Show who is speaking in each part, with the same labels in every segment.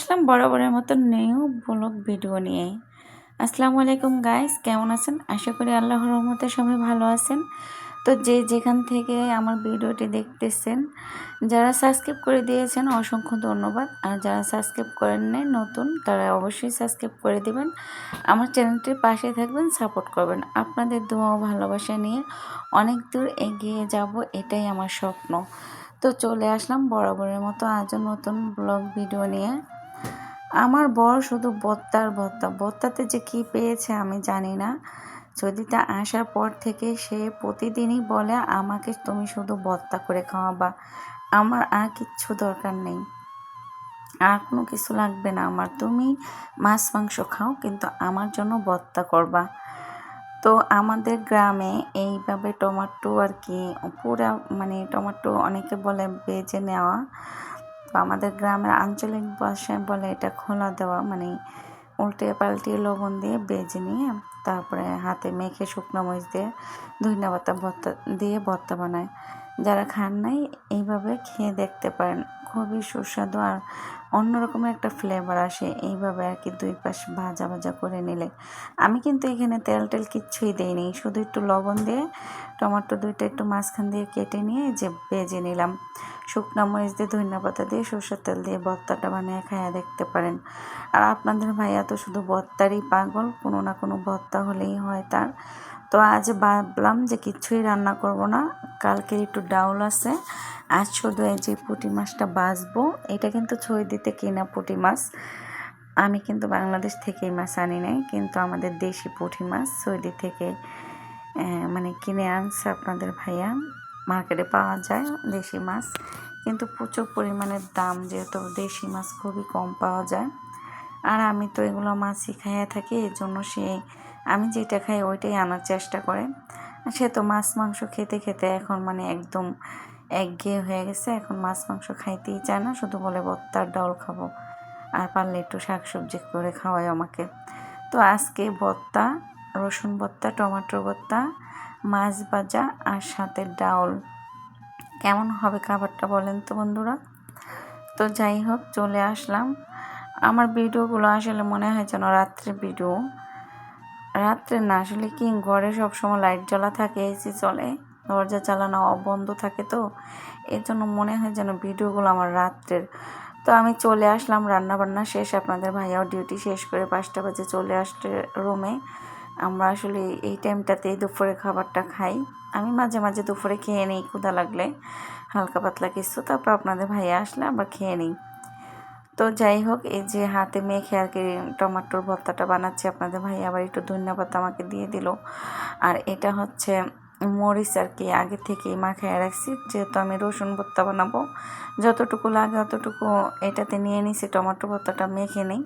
Speaker 1: আসলাম বরাবরের মতো new blog video নিয়ে। আসসালামু আলাইকুম গাইস কেমন আছেন? আশা করি আল্লাহর রহমতে সবাই ভালো আছেন। তো যে যেখান থেকে আমার ভিডিওটি দেখতেছেন, যারা সাবস্ক্রাইব করে দিয়েছেন, অসংখ্য ধন্যবাদ। আর যারা সাবস্ক্রাইব করেন নাই, নতুন, তারা অবশ্যই সাবস্ক্রাইব করে দিবেন। আমার চ্যানেলটির পাশে থাকবেন সাপোর্ট করবেন। আপনাদের দোয়া ভালোবাসা নিয়ে অনেক দূর এগিয়ে যাব, এটাই আমার স্বপ্ন। তো চলে আসলাম বরাবরের মতো আজও নতুন ব্লগ ভিডিও নিয়ে। আমার বর শুধু বত্তার বত্তা। বত্তাতে যে কি পেয়েছে আমি জানি না। যদি তা আসার পর থেকে সে প্রতিদিনই বলে, আমাকে তুমি শুধু বত্তা করে খাওয়াবা। আমার আর কিচ্ছু দরকার নেই। আর কোনো কিছু লাগবে না আমার। তুমি মাছ, মাংস খাও, কিন্তু আমার জন্য বত্তা করবা। তো আমাদের গ্রামে এইভাবে টমাটো আর কি পুরা মানে টমাটো অনেকে বলে বেজে নেওয়া। আমাদের গ্রামের আঞ্চলিক ভাষায় বলে এটা খোলা দেওয়া মানে উল্টে পাল্টে লবণ দিয়ে বেজে নিয়ে তারপরে হাতে মেখে শুকনো মরিচ দিয়ে ধন্যবাদ ভর্তা দিয়ে ভর্তা বানায়। যারা খান নাই, এইভাবে খেয়ে দেখতে পারেন। খুবই সুস্বাদু আর অন্যরকমের একটা ফ্লেভার আসে, এইভাবে আর কি দুই পাশ ভাজা ভাজা করে নিলে। আমি কিন্তু এখানে তেল টেল কিচ্ছুই দিইনি, শুধু একটু লবণ দিয়ে টমেটো দুইটা একটু মাঝখান দিয়ে কেটে নিয়ে যে বেজে নিলাম। শুকনো মরিচ দিয়ে ধনিয়া পাতা দিয়ে সরষের তেল দিয়ে ভর্তাটা বানিয়ে খাইয়া দেখতে পারেন। আর আপনাদের ভাইয়া তো শুধু ভর্তারই পাগল, কোনো না কোনো ভর্তা হলেই হয় তার। তো আজ ভাবলাম যে কিছুই রান্না করব না কালকে একটু ডাউল আছে। আজ শুধু এই যে পুঁটি মাছটা বাছবো এটা কিন্তু ছই দিতে কিনা পুঁটি মাছ। আমি কিন্তু বাংলাদেশ থেকে এই মাছ আনি নাই, কিন্তু আমাদের দেশি পুঁটি মাছ সৌদি থেকে মানে কিনে আনছে আপনাদের ভাইয়া। মার্কেটে পাওয়া যায় দেশি মাছ, কিন্তু প্রচুর পরিমাণের দাম যেহেতু দেশি মাছ খুবই কম পাওয়া যায়। আর আমি তো এগুলো মাছই খাইয়া থাকি এই জন্য সে, আমি যেটা খাই ওইটাই আনার চেষ্টা করে। সে তো মাছ, মাংস খেতে খেতে এখন মানে একদম একঘেয়ে হয়ে গেছে। এখন মাছ, মাংস খাইতেই চায় না, শুধু বলে বত্তার ডাল খাব। আর পারলে একটু শাক সবজি করে খাওয়াই আমাকে। তো আজকে ভত্তা রসুন ভত্তা টমেটো ভত্তা মাছ ভাজা আর সাথে ডাউল কেমন হবে খাবারটা বলেন তো বন্ধুরা? তো যাই হোক, চলে আসলাম। আমার ভিডিওগুলো আসলে মনে হয় যেন রাত্রে ভিডিও। রাত্রে না, আসলে কি, ঘরে সবসময় লাইট জ্বলা থাকে, এসি চলে। দরজা চালানো বন্ধ থাকে তো, এর জন্য মনে হয় যেন ভিডিওগুলো আমার রাত্রের। তো আমি চলে আসলাম রান্না বান্না শেষ, আপনাদের ভাইয়াও ডিউটি শেষ করে পাঁচটা বাজে চলে আসতে রুমে আমরা আসলে এই টাইমটাতেই দুপুরে খাবারটা খাই। আমি মাঝে মাঝে দুপুরে খেয়ে নিই, ক্ষুধা লাগলে, হালকা পাতলা কিছু। তারপর আপনাদের ভাইয়া আসলে আমরা খেয়ে নিই। তো যাই হোক, এই যে হাতে মেখে আর কি টমাটোর ভর্তাটা বানাচ্ছি, আপনাদের ভাই আবার একটু ধন্যবাদ আমাকে দিয়ে দিল। আর এটা হচ্ছে মরিচ আর কি আগে থেকেই মাখায় রাখছি। যেহেতু আমি রসুন ভর্তা বানাবো, যতটুকু লাগে অতটুকু এটাতে নিয়ে নিছি, টমেটো ভর্তাটা মেখে নিই,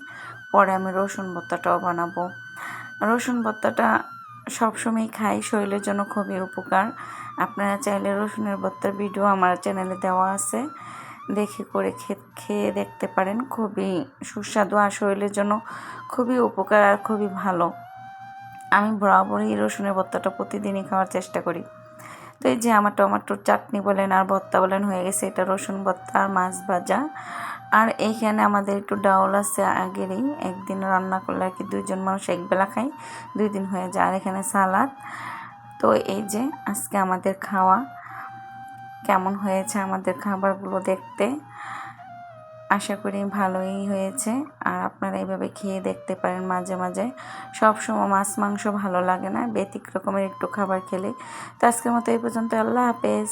Speaker 1: পরে আমি রসুন ভর্তাটাও বানাবো। রসুন ভর্তাটা সবসময় খাই, শরীরের জন্য খুবই উপকার। আপনারা চাইলে রসুনের ভর্তার ভিডিও আমার চ্যানেলে দেওয়া আছে, দেখে করে খেয়ে দেখতে পারেন, খুবই সুস্বাদু আর শরীরের জন্য খুবই উপকার আর খুবই ভালো। আমি বরাবরই রসুনের ভর্তাটা প্রতিদিনই খাওয়ার চেষ্টা করি। তো এই যে আমার টমাটোর চাটনি বলেন আর ভর্তা বলেন হয়ে গেছে, এটা রসুন ভর্তা আর মাছ ভাজা। আর এইখানে আমাদের একটু ডাউল আছে আগেরই, একদিন রান্না করলে আর কি দুইজন মানুষ একবেলা খাই দুই দিন হয়ে যায়। আর এখানে সালাদ। তো এই যে আজকে আমাদের খাওয়া, কেমন হয়েছে আমাদের খাবারগুলো দেখতে। আশা করি ভালোই হয়েছে। আর আপনারা এইভাবে খেয়ে দেখতে পারেন মাঝে মাঝে। সব সময় মাছ, মাংস ভালো লাগে না। ব্যতিক্রকমের একটু খাবার খেলে। তো আজকের মতো এই পর্যন্ত। আল্লাহ হাফেজ।